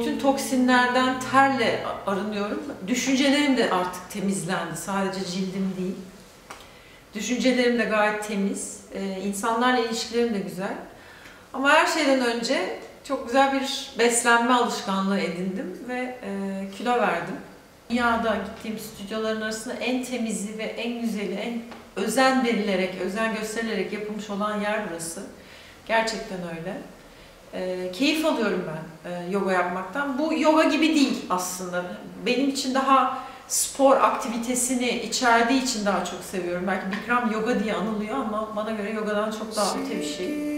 Bütün toksinlerden terle arınıyorum. Düşüncelerim de artık temizlendi. Sadece cildim değil. Düşüncelerim de gayet temiz. Ee, insanlarla ilişkilerim de güzel. Ama her şeyden önce çok güzel bir beslenme alışkanlığı edindim ve e, kilo verdim. Dünyada gittiğim stüdyoların arasında en temizi ve en güzeli, en özen verilerek, özen gösterilerek yapılmış olan yer burası. Gerçekten öyle. E, keyif alıyorum ben e, yoga yapmaktan. Bu yoga gibi değil aslında. Benim için daha spor aktivitesini içerdiği için daha çok seviyorum. Belki Bikram yoga diye anılıyor ama bana göre yogadan çok daha öte bir şey.